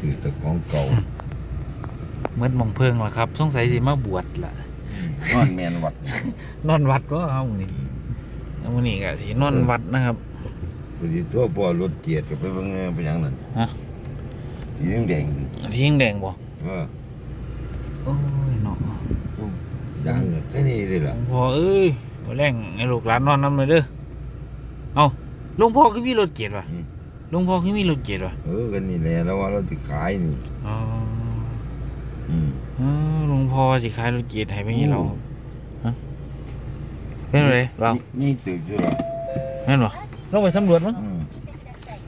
ถือแต่ของเก่าเหมือนหมองเพิงล่ะครับสงสัยสิมาบวชล่ะ นอนแมนวัดนอนวัดก็เอามื้อนี้เอามื้อนี้ก็สินอนวัดนะครับ พอดีตัวพ่อรถเกียรติก็ไปเบิ่งแหน่ไปหยังนั่นฮะ สีแดงที่ยังแดงบ่ๆเออโอ้ยเนาะดังแค่นี้เลยหลล่ะวงพ่อเอ้ยบ่แรงให้ลูกหลานนอนนำเลยเด้อเอาหลวงพ่อคือมีรถเกียรติวะอืม หลวงพ่อคือมีรถเกียรติวะเออกันนี่แหละแล้วว่าเราสิขายนี่ อ๋ออืมเออหลวงพ่อสิขายรถเกียรติให้ไปงี้เราฮะเป็นไรเปล่านี่ตึกอยู่ล่ะแม่นบ่ลงไปสำรวจมั้งอืม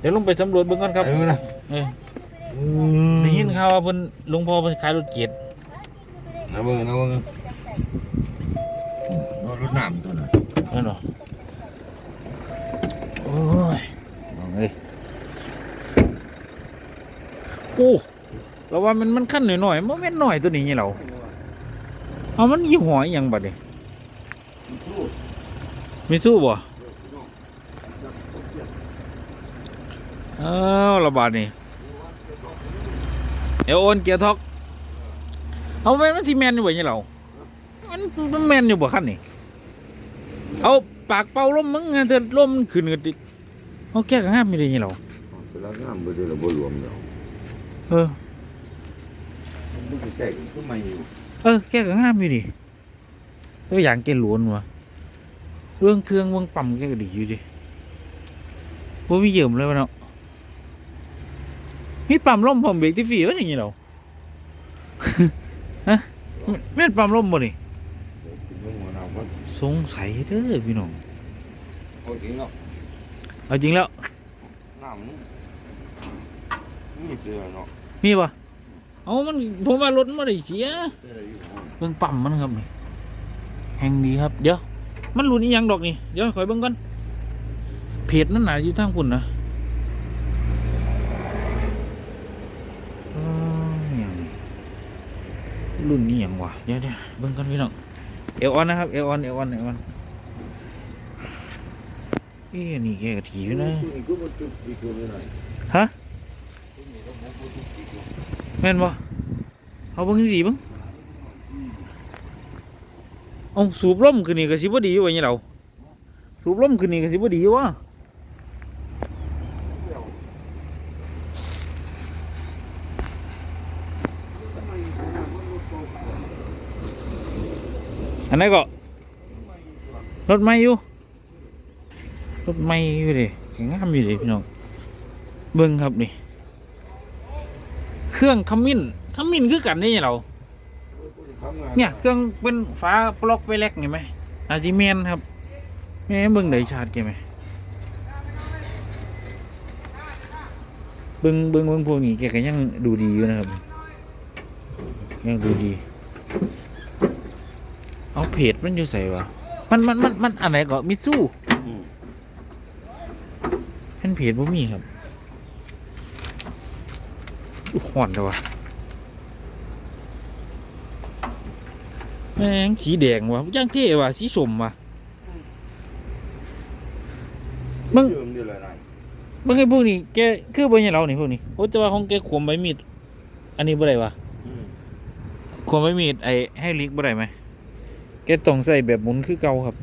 เดี๋ยวลงไปสำรวจเบิ่งก่อนครับเออนะเออได้ยินข่าวว่าเพิ่นหลวงพ่อเพิ่นขายรถเกียรตินะเบิ่งนะเบิ่งรถรถน้ำตัวน่ะแม่นบ่โอ้ยเอาเอ้ย โอ้เราว่ามันมันขั้นหน่อยๆมันแม่หน่อยตัวนี้นี่เราเอามันยี่ห้ออหยังบัดนี้มีสู้บ่เอ้าระบาดนี่เอโอนเกียร์ท็อกเอาแม่นมันสิแมนอยู่บ่เนี่ยเรามันมันแมนอยู่บ่คันนี่เอาปากเป่าลมมึงงั้นเถอลมมันขึ้นกันดิเอาแก้กันห้ามไม่ได้เนี่ยเราเวลาน้ำบ่ได้ละบ่รวมแล้ว เออมันสิใจก็ไม่อยู่เออแก้กันห้ามไม่ดีตัวอย่างแกหลวนวะเรื่องเครื่องเรื่องปั๊มแกก็ดีอยู่ดิว่ามีเยิ่มเลยวะเนาะมีปั๊มลมผมเบรกที่ฟรีวะอย่างงี้เราฮะแม่นปั๊มลมบ่นี่กินเบิ่งหัวน้ำมันสงสัยเด้อพี่น้องเอาจริงเนาะเอาจริงแล้วน้ำมั นนี่เจอเนาะมีปะเอามันผมว่ารถมันไม่ได้เสียเจออยู่ห้องเบิ่งปั๊มมันครับนี่แห่งดีครับ เดี๋ยว มันรุ่นอีหยังดอกนี่เดี๋ยวคอยเบิ่งก่อนเพจนั่นน่ะอยู่ทางปุ่นนะเอ้ยอิหยังนี่รุ่นนี้หยังวะเดี๋ยวเดี๋ยวเบิ่งกันพี่น้องเอลออนนะครับเอลออนเอลออนเอลออนเอ๊ะนี่แกกะถีอยู่นะนี่ก็บ่จุดอีกตัวหน่อยฮะ แม่นบ่เอาเบิ่งให้ดีบิ่งเอาสูบลมขึ้นนี่ก็สิบ่ดีวะเนี่ยเราสูบลมขึ้นนี่ก็สิบ่ดีวะอันไหนก็รถไม่อยู่รถไม่อยู่ดิงงามอยู่ดิพี่น้องเบิ่งครับนี่ เครื่องขมิ้นขมิ้นคือกันนี่เราเนี่ยเครื่องเป็นฟ้าปล็อกไปแลกเห็นไหมอาจิเมนครับแม่เบิ่งได้ชาดแกไหมเบิ่งเบิ่งเบิ่งพวกนี้แกก็ยังดูดีอยู่นะครับ ยังดูดี เอาเพจมันอยู่ใส่วะมันมันมันมันอันไหนก็มิซูเป็นเพจบ่มีครับอุ๊ย ห่อนเลยวะแม่งสีแดงวะย่างเท่วะสีสมวะมึงเจิมเดี๋ยวละนายเมื่อไงพวกนี้แกคือบ่เนี่ยเรานี่พวกนี้โอ้แต่ว่าของแกขวมใบมีด อันนี้บ่ได้วะขวมใบมีดไอ้ให้ลิกบ่ได้ไหมแกต้องใส่แบบหมุนคือเก่าครับ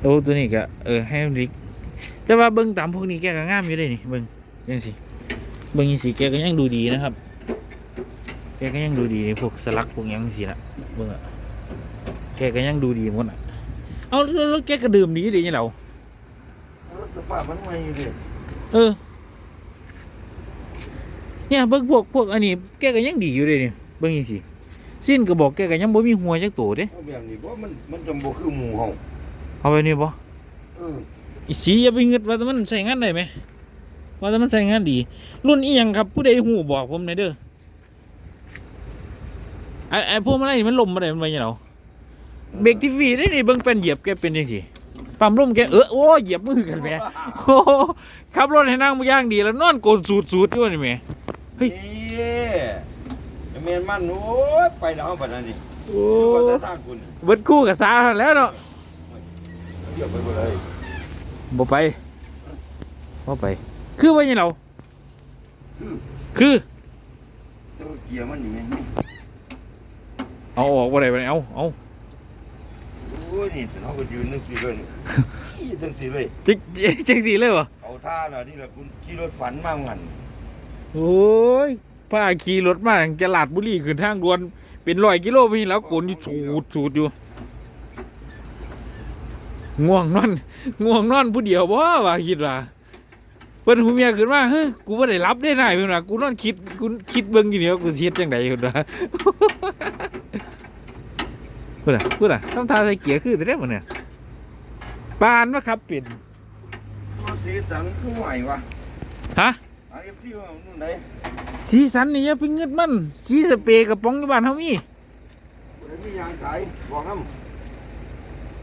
โอ้ตัวนี้ก็เออให้ลิก แต่ว่าเบิ่งตามพวกนี้แกก็งามอยู่เด้นี่เบิ่งยังสิ เบิ่งยังสิแกก็ยังดูดีนะครับ แกก็ยังดูดีพวกสลักพวกหยังสิละเบิ่งอะแกก็ยังดูดีหมดอะ เอาแล้วแล้วแกก็ดื่มดีดีเนี่ยเรารถป้ามันไม่อยู่ดิเออ เนี่ยเบิ่งพวกพวกอันนี้แกก็ยังดีอยู่เลยเนี่ยเบิ่งยังสิสิ้นก็บอกแกก็ยังบ่มีหัวจักโตเด้เอาแบบนี้บ่มันมันจำบ่คือหมู่เฮาเอาไปนี่บ่เอออีสีอย่าไปงึดว่าแต่มันใช้งานได้ไหม ว่าแต่มันใช้งานดี รุ่นอีหยังครับผู้ใดหูบอกผมหน่อยเด้อไอ้ไอ้พวกมันอะไรนี่มันลมมาได้มันไปยังเราเบรกทีวีได้นี่เบิ่งเป็นเหยียบแกเป็นยังสิปั๊มลมแกเออโอ้เหยียบมือกันแหมโอ้ขับรถให้นั่งมาย่างดีแล้วนอนโกนสูดสูดด้วยนี่แหมเฮ้ยนี่แม่นมันโอ้ยไปแล้วบัดนั้นนี่โอ้ว่าจะทางคุณเบิดคู่กับสาแล้วเนาะเดี๋ยวไปบ่เลยบ่ไปบ่ไป คือว่ายังเราคือคือเออเกียร์มันนี่แม่งเอาออกบ่ได้บ่ได้เอาเอาโอ้ยนี่เราก็ยืนนึกสิเลยนี่จังสิเลยจิกจังสีเลยวะเอาท่าน่ะนี่แหละคุณขี่รถฝันมาเหมือนกันโอ้ยป้าขี่รถมาจากจลาดบุรีขึ้นทางด่วน เป็นร้อยกิโลไปนี่แล้วกลนอยู่สูดสูดอยู่ง่วงนอนง่วงนอนผู้เดียวบ่ว่าคิดว่า เพื่อนหูเมียขึ้นมาเฮ้ยกูบ่ได้รับได้ไหนเพื่อนว่กูนอนคิดกูคิดเบิ่งอยู่นี่ยกูเสียดจังได๋เพิ่นว่เพิ่อน่ะเพิ่อน่ะทำท่าใส่เกียร์คือแต่ได้หมดเนี่ยปานว่าครับเป็นรถสีสันคือใหม่วะฮะเอาเอฟซีว่านู่นไหนสีสันนี่อย่าไปงึดมันสีสเปรย์กระป๋องอยู่บ้านเฮามี่ได้มียางขายบอกน้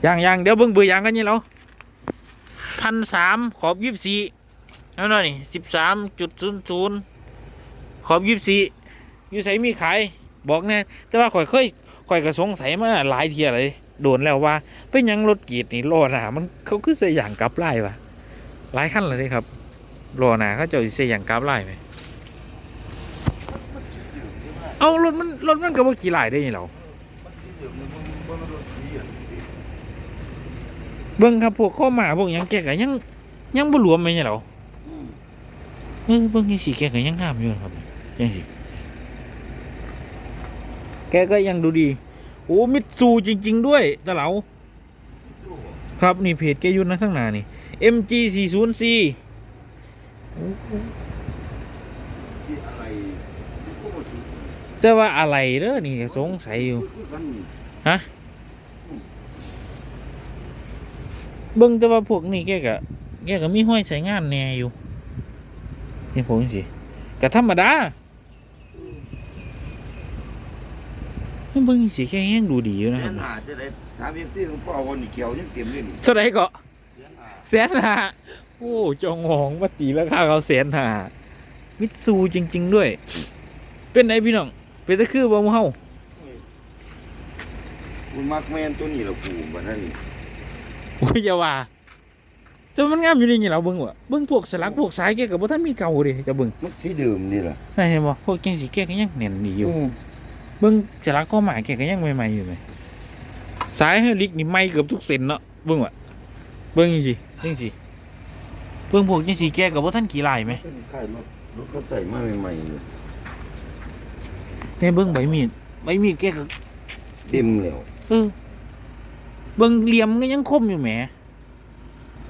ยางยางเดี๋ยวเบิ่งเบอร์ยางกันนี่เราพันสามขอบยี่สิบ นั่นน่ะนี่สิบสามจุดศูนย์ศูนย์ขอบยี่สิ่ยี่สิ่มีขาย บอกแน่แต่ว่าข่อยเคยข่อยกระสงสัยมาหลายเทียเลยโดนแล้วว่า เป็นยังรถกีดนี่ล้อหนามันเขาคือเสียอย่างกลับไล่ปะหลายขั้นเลยครับล้อหนาเขาจะเสียอย่างกลับไล่ไหมเอารถมันรถมันก็บ่กี่หลายได้ยังเรอเบิ้งครับพวกข้อหมาพวกยังแก่กันยังยังบุหรวมไหมเนี่ยเรอ ออเบิ่งยังสีแกก็ยังงามอยู่ครับยังสิแกก็ยังดูดี โอ้ มิตซูจริง ๆ ด้วยตะเหลาครับ นี่เพจแกยุ่นนะข้างหน้านี่ MG 4 0 C จะว่าอะไรเด้อนี่สงสัยอยู่ ฮะ เบิ่งแต่ว่าพวกนี้แกก็แกก็มีห้อยใช้งานแหน่อยู่ นี่ผมสิก็ธรรมดาเบิ่งสิแค่ยังดูดีอยู่นะเสีคยรับหาจะได้ถามเอฟซีของพ่อวันนี้เกี่ยวยังเต็มเลยนี่เท่าไหร่ก็เสียหาแสนห้าโอ้จองหองมาตีราคาเขาแสนห้ามิตซูจริง ๆ ด้วย เป็นไงพี่น้อง เป็นตะคือบ่หมู่เฮาคุณมักแมนตัวนี้เหรากูบัดนั้นนี่โอ้ยอย่าว่า แต่มันงามอยู่นี่นี่เราเบิ่งว่ะเบิ่งพวกสลักพวกสายแกก็บ่ทันมีเก่าเด้จะเบิ่งมันที่เดิมนี่แหละนั่นเห็นบ่พวกจังสิแกก็ยังแน่นดีอยู่อืมเบิ่งสลักข้อหมายแกก็ยังใหม่ๆอยู่เลยสายไฮลิกนี่ไหม้เกือบทุกเส้นเนาะเบิ่งว่ะเบิ่งจังซี่จังซี่เบิ่งพวกจังซี่แกก็บ่ทันกี่ลายไหมใช่รถรถเขาใส่มาใหม่ๆเลยแต่เบิ่งใบมีดใบมีดแกก็เต็มแล้วเออเบิ่งเหลี่ยมก็ยังคมอยู่แหม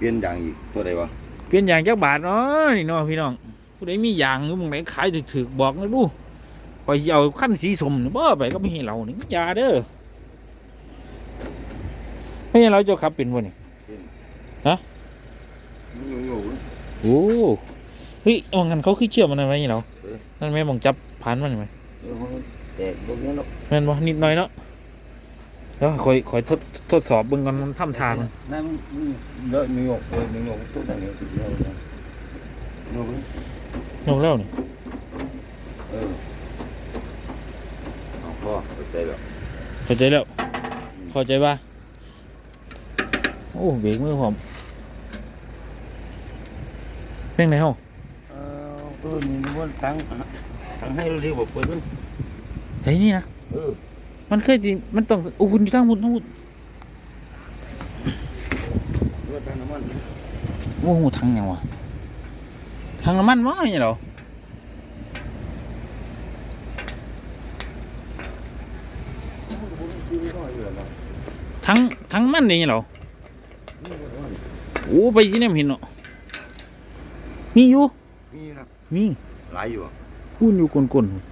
เปลี่ยนอย่างอีกตัวใดวะเปลี่ยนยางจักบาทเนาะนี่เนาะพี่น้องผู้ใดมียางอยู่หมึงไหนขายถึกๆบอกหนะดูไปเอาขั้นสีสมนี่บ่ไปก็ไม่ให้เรานี่อย่าเด้อไม่ให้เราเจ้าขับเป็นบ่นี่มันโยกโอ้เฮ้ยเอางั้นเขาคือเชื่อมันอะไรนี่เรานั่นแม่นมองจับพันมันไหมๆเออมันแตกตรงนี้เนาะแม่นบ่นิดหน่อยเนาะ แล้วคอยคอยทดทดสอบเบิ่งกันมันทำทางมันนั่นมันเลอะนิวยอร์กเลยนิวยอร์กตัวไหนติดเดียวนะโยกเลยยกแล้วนี่เออเอาพ่อเข้าใจแล้วเข้าใจแล้วเข้าใจป่ะโอ้เบรกมือผมเพ่งไหนห้องเออเออนี่มันทั้งทั้งให้เราเรียกว่าเปิดมันเฮ้ยนี่นะเออ มันเคยจริงมันต้องโอ้คุณอยู่ทั้งหุ่นทั้งหุ่นเรือทั้งน้ำมันโอ้โหทั้งยังวะทั้งน้ำมันวะนี่เหรอทั้งทั้งมันนี่เหรอโอ้ไปที่นี่เห็นเนาะมีอยู่ มีนะมี หลายอยู่อะพูนอยู่กลนๆ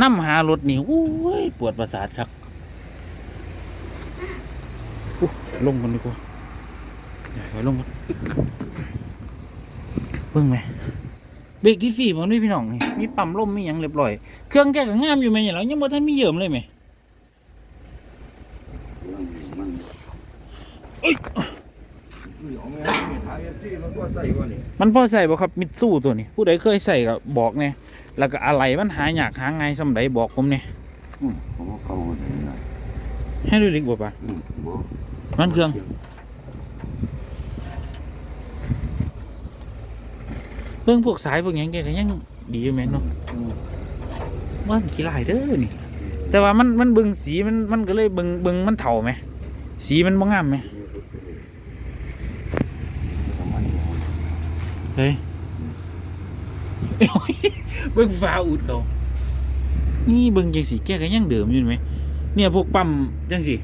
น้ำหารถนี่โอ้ยปวดประสาทครับลงกันดีกว่าไปลงกันเบิ่งไหมเบรกที่สี่มันด้วยพี่น้องนี่มีปั๊มลมมีหยังเรียบร้อย เครื่องแกก็งามอยู่ไหมเนี่ยเรายังบ่ทันมีเยิ่มเลยไหมมันเอ้ยเอาไหมถามเอฟซีมันก็ใส่ก่อนนี่มันพอใส่บ่ครับมิตซูตัวนี้ ผู้ใดเคยใส่ก็บอกเนี่ย แล้วก็อะไรมันหายากหาไงายสำใดบอกผมเนี่ยอืมผมว่าเขาหมดเลยให้ดูดิกบ่ปะอืมบ่มันเครื่อง เบิ่งพวกสายพวกหยังแกก็ยังดีอยู่แม่นเนาะอืมมันขี้ลายเด้อนี่ แต่ว่ามันมันเบิ่งสีมันมันก็เลยเบิ่งเบิ่งมันเถ่าไหม สีมันบ่งามไหมน้ำมันเนี่ยเฮ้ยโอ้ยเบิ่งฟ้าอุดเขานี่เบิ่งจังสีแกก็ยังเดิมอยู่ไหมเนี่ยพวกปั๊มจังสี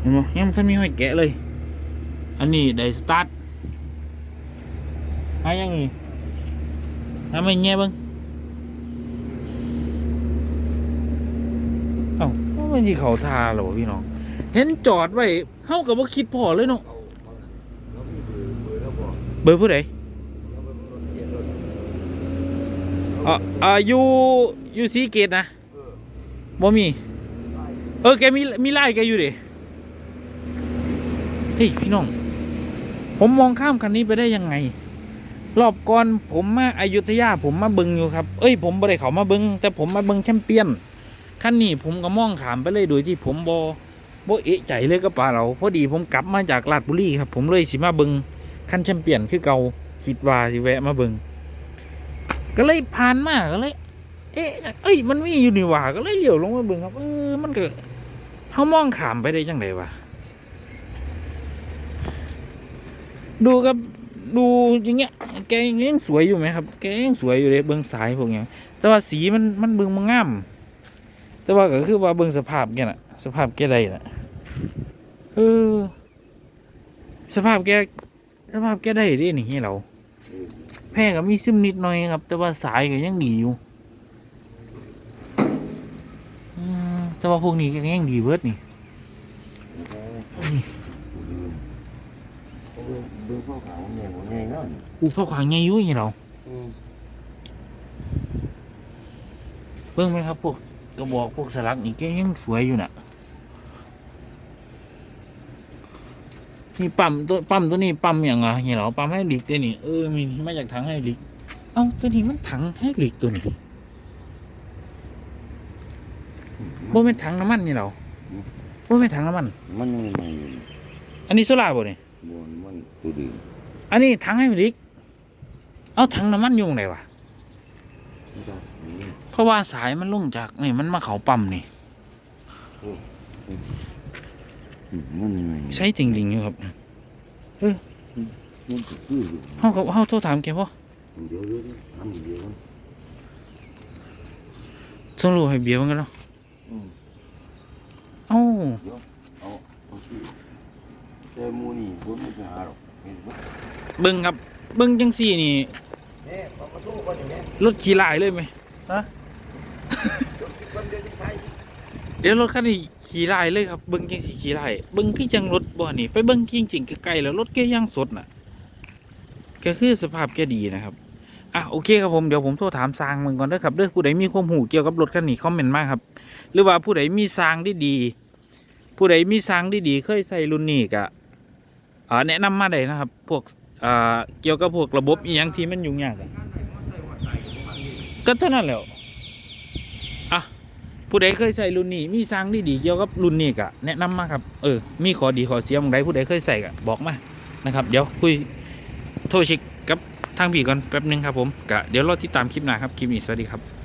เห็นบ่ยังท่านมีห้อยแกะเลย อันนี้ไดสตาร์ทหายังนี่หาไม่แง่เบิ่งเอ้ามันมีเขาทาหรอวะพี่น้อง เห็นจอดไว้เฮากับว่าคิดพอเลยเนาะเอาแล้วมีเบอร์เบอร์แล้วบ่เบอร์ผู้ใด แล้วมันรถเกียร์รถ อ่าอ่าอยู่อยู่ซีเกตนะเออบ่มี เออแกมีมีไล่แกอยู่ดิเฮ้ยพี่น้อง ผมมองข้ามคันนี้ไปได้ยังไง รอบก่อนผมมาอายุทยาผมมาเบึงอยู่ครับ เอ้ยผมบ่ได้เขามาเบึงแต่ผมมาเบึงแชมเปี้ยนคันนี้ผมก็มองขามไปเลยโดยที่ผมบ่บ่เอะใจเลยกับปลาเราพอดีผมกลับมาจากลาดบุรีครับ ผมเลยสิมาเบิงคันแชมเปี้ยนคือเก่าคิดว่าสิแวะมาเบิง ก็เลยผ่านมาก็เลย เอ๊ะเอ้ย มันมีอยู่นี่หว่าก็เลยเลี้ยวลงมาเบิ่งครับเออมันก็เขามองขามไปได้ยังไงวะดูครับดูอย่างเงี้ย แกยังสวยอยู่ไหมครับ แกยังสวยอยู่เลยเบิ่งสายพวกเนี้ยแต่ว่าสีมันมันเบิ่งมันงาม แต่ว่าก็คือว่าเบิ่งสภาพแกน่ะ สภาพแกได้น่ะเออ สภาพแกสภาพแกได้ดินี่เราเออ แพ้ก็มีซึมนิดหน่อยครับ แต่ว่าสายก็ยังดีอยู่อืมแต่ว่าพวกนี้ก็ยังดีเบิดนี่โอ้โหเออเบอร์พ่อขาวเนี่ยบ่ง่ายเนาะอูเข้าขวางไงยุ่ยเราอืมเบิ่งไหมครับ พวกกระบอกพวกสลักนี่ก็ยังสวยอยู่น่ะ นี่ปั๊มตัวปั๊มตัวนี้ปั๊มอย่างอะเห็นเหรอปั๊มให้ลิกตัวนี้เออมีมาจากถังให้ลิกเอ้าตัวนี้มันถังให้ลิกตัวนี้บ่เป็นถังน้ำมันนี่เหรอบ่เป็นถังน้ำมัน มันยังใหม่อยู่อันนี้โซล่าบ่เนี่ยบนมันตัวดื่มอันนี้ถังให้ลิกเอาถังน้ำมันอยุ่ตรงไหนวะมันก็นี่เพราะว่าสายมันลงจากนี่มันมาเขาปั๊มนี่อื มมันยังไงใช้จริงๆอยู่ครับมันก็คืออยู่เฮาก็เฮาโทรถามแกบ่เดี๋ยวเดี๋ยวทำเดี๋ยวมันส่งรูปให้เบียร์มันกันเนาะอืมเอ้าเอาเอาสิแต่หมูนี่บ่มีปัญหาหรอกเห็นบ่เบิ่งครับ เบิ่งจังซี่นี่แม่เอาประตูก่อนอย่างนี้รถขี่ลายเลยไหมมัน เดี๋ยวรถคันนี้ขี่ไลายเลยครับเบิ่งจังซี่ขี่ไลายเบิ่งคือจังรถบ่นี่ไปเบิ่งจริงๆใกลๆแล้วรถแกยังสดน่ะแกคือสภาพแกดีนะครับอะโอเคครับผมเดี๋ยวผมโทรถามซางมึงก่อนเด้อครับเด้อผู้ใดมีความหูเกี่ยวกับรถคันนี้คอมเมนต์มาครับ หรือว่าผู้ใดมีซางที่ดี ผู้ใดมีซางที่ดีเคยใส่รุ่นนี้ก็อ่าแนะนำมาได้นะครับ พวกอ่าเกี่ยวกับพวกระบบอีหยังที่มันยุ่งยากก็เท่านั้นแหละ ผู้ใดเคยใส่รุ่นนี้มีซางที่ดีเกี่ยวกับรุ่นนี้ก็แนะนำมาครับเออมีขอดีข้อเสียของใดผู้ใดเคยใส่ก็บอกมานะครับ เดี๋ยวคุยโทรเช็คกับทางพี่ก่อนแป๊บหนึงครับผมกะเดี๋ยวรอติดตามคลิปหน้าครับคลิปนี้สวัสดีครับ